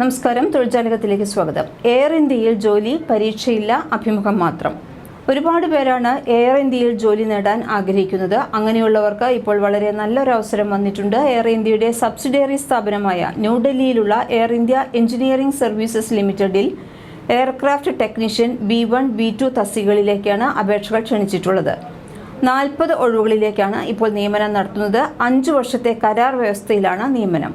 നമസ്കാരം. തൊഴിൽജാലകത്തിലേക്ക് സ്വാഗതം. എയർ ഇന്ത്യയിൽ ജോലി പരീക്ഷയില്ല അഭിമുഖം മാത്രം. ഒരുപാട് പേരാണ് എയർ ഇന്ത്യയിൽ ജോലി നേടാൻ ആഗ്രഹിക്കുന്നത്. അങ്ങനെയുള്ളവർക്ക് ഇപ്പോൾ വളരെ നല്ലൊരു അവസരം വന്നിട്ടുണ്ട്. എയർ ഇന്ത്യയുടെ സബ്സിഡിയറി സ്ഥാപനമായ ന്യൂഡൽഹിയിലുള്ള എയർ ഇന്ത്യ എഞ്ചിനീയറിംഗ് സർവീസസ് ലിമിറ്റഡിൽ aircraft technician B one B two തസ്തികകളിലേക്കാണ് അപേക്ഷകൾ ക്ഷണിച്ചിട്ടുള്ളത്. നാൽപ്പത് ഒഴിവുകളിലേക്കാണ് ഇപ്പോൾ നിയമനം നടത്തുന്നത്. അഞ്ചു വർഷത്തെ കരാർ വ്യവസ്ഥയിലാണ് നിയമനം.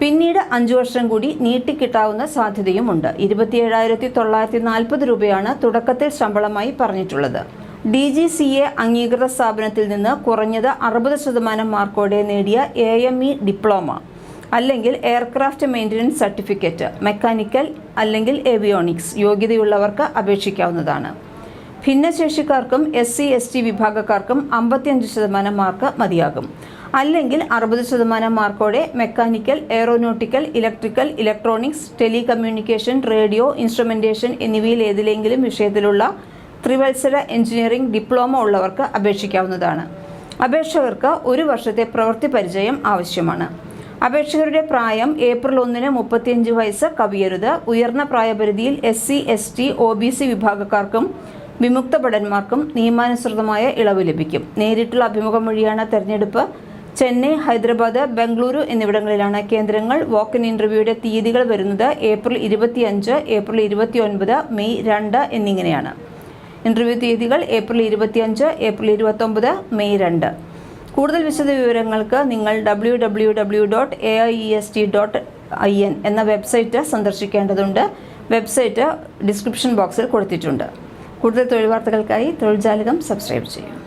പിന്നീട് അഞ്ചു വർഷം കൂടി നീട്ടിക്കിട്ടാവുന്ന സാധ്യതയുമുണ്ട്. ഇരുപത്തിയേഴായിരത്തി തൊള്ളായിരത്തി നാൽപ്പത് രൂപയാണ് തുടക്കത്തിൽ ശമ്പളമായി പറഞ്ഞിട്ടുള്ളത്. ഡി ജി സി എ അംഗീകൃത സ്ഥാപനത്തിൽ നിന്ന് കുറഞ്ഞത് അറുപത് ശതമാനം മാർക്കോടെ നേടിയ എ എം ഇ ഡിപ്ലോമ അല്ലെങ്കിൽ എയർക്രാഫ്റ്റ് മെയിന്റനൻസ് സർട്ടിഫിക്കറ്റ് മെക്കാനിക്കൽ അല്ലെങ്കിൽ ഏവിയോണിക്സ് യോഗ്യതയുള്ളവർക്ക് അപേക്ഷിക്കാവുന്നതാണ്. ഭിന്നശേഷിക്കാർക്കും എസ് സി എസ് ടി വിഭാഗക്കാർക്കും അമ്പത്തിയഞ്ച് ശതമാനം മാർക്ക് മതിയാകും. അല്ലെങ്കിൽ അറുപത് ശതമാനം മാർക്കോടെ mechanical aeronautical electrical electronics telecommunication radio instrumentation എന്നിവയിൽ ഏതിലെങ്കിലും വിഷയത്തിലുള്ള ത്രിവത്സര എഞ്ചിനീയറിംഗ് ഡിപ്ലോമ ഉള്ളവർക്ക് അപേക്ഷിക്കാവുന്നതാണ്. അപേക്ഷകർക്ക് ഒരു വർഷത്തെ പ്രവൃത്തി പരിചയം ആവശ്യമാണ്. അപേക്ഷകരുടെ പ്രായം ഏപ്രിൽ ഒന്നിന് മുപ്പത്തിയഞ്ച് വയസ്സ് കവിയരുത്. ഉയർന്ന പ്രായപരിധിയിൽ S C S T O B C വിഭാഗക്കാർക്കും വിമുക്ത ഭടന്മാർക്കും നിയമാനുസൃതമായ ഇളവ് ലഭിക്കും. നേരിട്ടുള്ള അഭിമുഖം വഴിയാണ് തെരഞ്ഞെടുപ്പ് ചെന്നൈ ഹൈദരാബാദ് ബംഗളൂരു എന്നിവിടങ്ങളിലാണ് കേന്ദ്രങ്ങൾ. വാക്ക് ഇൻ ഇന്റർവ്യൂയുടെ തീയതികൾ വരുന്നത് ഏപ്രിൽ ഇരുപത്തിയഞ്ച് ഏപ്രിൽ ഇരുപത്തിയൊൻപത് മെയ് രണ്ട് എന്നിങ്ങനെയാണ്. ഇന്റർവ്യൂ തീയതികൾ ഏപ്രിൽ ഇരുപത്തിയഞ്ച് ഏപ്രിൽ ഇരുപത്തൊമ്പത് മെയ് രണ്ട്. കൂടുതൽ വിശദ വിവരങ്ങൾക്ക് നിങ്ങൾ W W W dot A I E S T dot I N എന്ന വെബ്സൈറ്റ് സന്ദർശിക്കേണ്ടതുണ്ട്. വെബ്സൈറ്റ് ഡിസ്ക്രിപ്ഷൻ ബോക്സിൽ കൊടുത്തിട്ടുണ്ട്. കൂടുതൽ തൊഴിൽ വാർത്തകൾക്കായി തൊഴിൽ ജാലകം സബ്സ്ക്രൈബ് ചെയ്യും.